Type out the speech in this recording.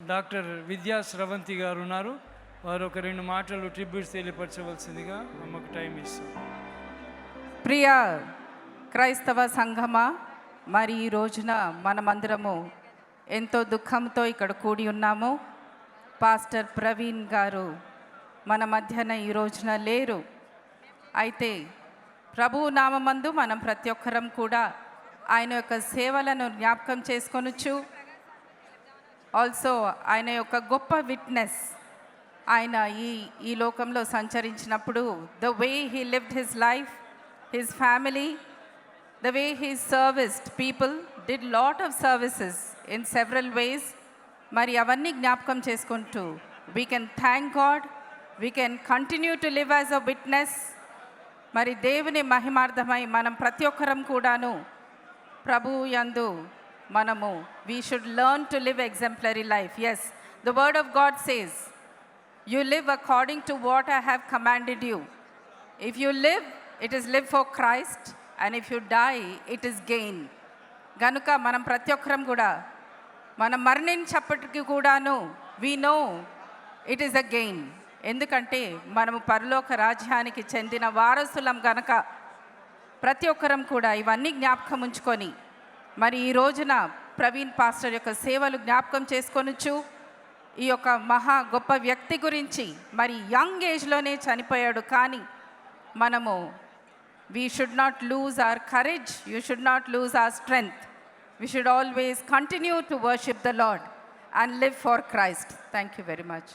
Doctor విద్యా స్రవంతి గారు ఉన్నారు. వారు ఒక రెండు మాటలు ట్రిబ్యూట్స్ తెలియపరచవలసిందిగా అమ్మకు టైం ఇస్తాం. ప్రియ క్రైస్తవ సంఘమా మరి ఈ రోజున మనమందరము ఎంతో దుఃఖంతో ఇక్కడ కూడి ఉన్నాము. పాస్టర్ ప్రవీణ్ గారు మన మధ్యన ఈ రోజున లేరు. అయితే ప్రభువు నామందు మనం ప్రతి ఒక్కరం కూడా ఆయన యొక్క సేవలను జ్ఞాపకం చేసుకొనొచ్చు ఆల్సో ఆయన యొక్క గొప్ప విట్నెస్ ఆయన ఈ ఈ లోకంలో సంచరించినప్పుడు the way he lived his life his family the way he serviced people did lot of services in several ways మరి అవన్నీ జ్ఞాపకం చేసుకుంటూ we can thank God we can continue to live as a witness మరి దేవుని మహిమార్థమై మనం ప్రతి ఒక్కరం కూడాను ప్రభువు యందు మనము we should learn to live exemplary life as the word of God says you live according to what I have commanded you if you live it is live for Christ and if you die it is gain గనుక మనం ప్రతి ఒక్కరం కూడా మనం మరణించప్పటికి కూడాను we know it is a gain ఎందుకంటే మనము పరలోక రాజ్యానికి చెందిన వారసులం గనక ప్రతి ఒక్కరం కూడా ఇవన్నీ జ్ఞాపకం ఉంచుకొని మరి ఈ రోజున ప్రవీణ్ పాస్టర్ యొక్క సేవలు జ్ఞాపకం చేసుకొనొచ్చు ఈ యొక్క మహా గొప్ప వ్యక్తి గురించి మరి యంగ్ ఏజ్లోనే చనిపోయాడు. కానీ మనము we should not lose our courage you should not lose our strength we should always continue to worship the lord and live for Christ thank you very much